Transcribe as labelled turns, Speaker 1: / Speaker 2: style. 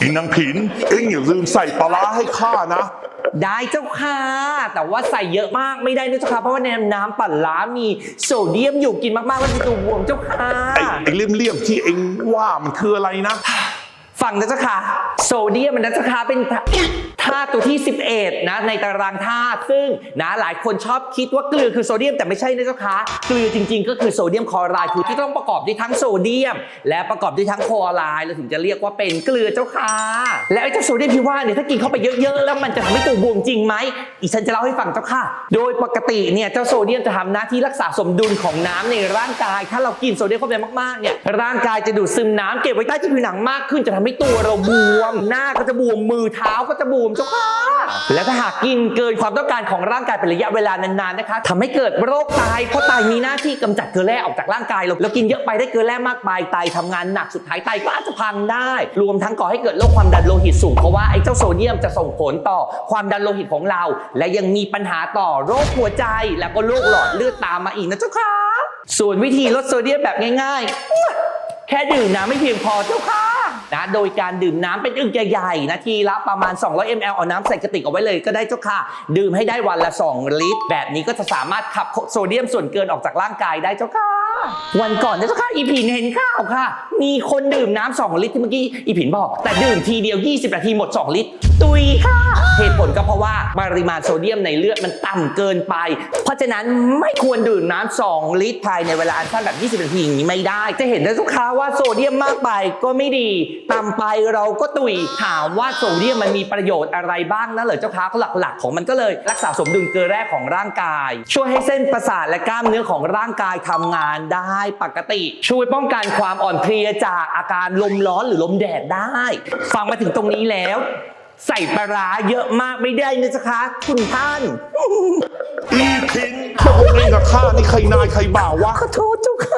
Speaker 1: อีนางผิน เอ็งอย่าลืมใส่ปลาร้าให้ข้านะ
Speaker 2: ได้เจ้าค่ะ แต่ว่าใส่เยอะมากไม่ได้นะเจ้าค่ะ เพราะว่าในน้ำปั่นล้ามีโซเดียมอยู่กินมากๆแล้วจะตัวบวมเจ้าค่ะ
Speaker 1: ไอ้ไอ้เลี่ยมๆที่เอ็งว่ามันคืออะไรนะ
Speaker 2: ฟังนะเจ้าค่ะ โซเดียมมันนะเจ้าค่ะเป็น ธาตุตัวที่ 11 นะ ในตารางธาตุซึ่งนะหลายคนชอบคิดว่าเกลือคือโซเดียมแต่ไม่ใช่นะเจ้าค่ะเกลือจริง ๆ ก็คือโซเดียมคลอไรด์คือที่ต้องประกอบด้วยทั้งโซเดียม และประกอบด้วยทั้งคลอไรด์เราถึงจะเรียกว่าเป็นเกลือเจ้าค่ะและไอ้เจ้าโซเดียมที่ว่าเนี่ยถ้ากินเข้าไปเยอะๆแล้วมันจะทำให้ตัวบวมจริงไหมอีฉันจะเล่าให้ฟังเจ้าค่ะ โดยปกติเนี่ยเจ้าโซเดียมจะทำหน้าที่รักษาสมดุลของน้ำในร่างกาย ถ้าเรากินโซเดียมเข้าไปมากๆเนี่ยร่างกายจะดูดซึมน้ำเก็บไว้ใต้ผิวหนังมากขึ้นจะทำให้ตัวเราบวม หน้าก็จะบวมมือเท้าก็จะบวมเจ้าค่ะ และถ้าหากกินเกินความต้องการของร่างกายเป็นระยะเวลานานๆนะคะทำให้เกิดโรคไตเพราะไตมีหน้าที่กำจัดเกลือแร่ออกจากร่างกายเราแล้วกินเยอะไปได้เกลือแร่มากไปไตทำงานหนักสุดท้ายไตก็อาจจะพังได้ รวมทั้งก่อให้เกิดโรคความดันโลหิตสูงเพราะว่าไอ้เจ้าโซเดียมจะส่งผลต่อความดันโลหิตของเรา และยังมีปัญหาต่อโรคหัวใจ แล้วก็โรคหลอดเลือดตามมาอีกนะเจ้าค่ะส่วนวิธีลดโซเดียมแบบง่าย ๆ แค่ดื่มน้ำไม่เพียงพอเจ้าค่ะ นะโดยการดื่มน้ำเป็นอึ่งใหญ่ๆนะทีละประมาณ 200 ml เอาน้ำใส่กระติกเอาไว้เลยก็ได้เจ้าค่ะ ดื่มให้ได้วันละ 2 ลิตร แบบนี้ก็จะสามารถขับโซเดียมส่วนเกินออกจากร่างกายได้เจ้าค่ะ วันก่อนเจ้าค่ะอีผินเห็นข้าวค่ะ มีคนดื่มน้ำ2ลิตรที่เมื่อกี้อีผินบอก แต่ดื่มทีเดียว 20 นาทีหมด 2 ลิตร ตุยค่ะ เหตุผลก็เพราะว่าปริมาณโซเดียมในเลือดมันต่ำเกินไป เพราะฉะนั้นไม่ควรดื่มน้ำ2ลิตรภายในเวลาอันสั้นแบบ 20 นาทีอย่างนี้ไม่ได้ จะเห็นได้ทุกค้าว่าโซเดียมมากไปก็ไม่ดีต่ำไปเราก็ตุยถามว่าโซเดียมมันมีประโยชน์อะไรบ้างนะเหรอเจ้าค้าก็หลักๆ ของมันก็เลย รักษาสมดุลเกลือแร่ของร่างกาย ช่วยให้เส้นประสาทและกล้ามเนื้อของร่างกายทำงานได้ปกติ ช่วยป้องกันความอ่อนเพลียจากอาการลมร้อนหรือลมแดดได้ ฟังมาถึงตรงนี้แล้ว ใส่ปลาร้าเยอะมากไม่ได้นะจ๊ะคะคุณท่าน
Speaker 1: อีผินพวกเอ็งกับข้านี่ใครนายใครบ่าววะ
Speaker 2: ขอโทษเจ้าค่ะ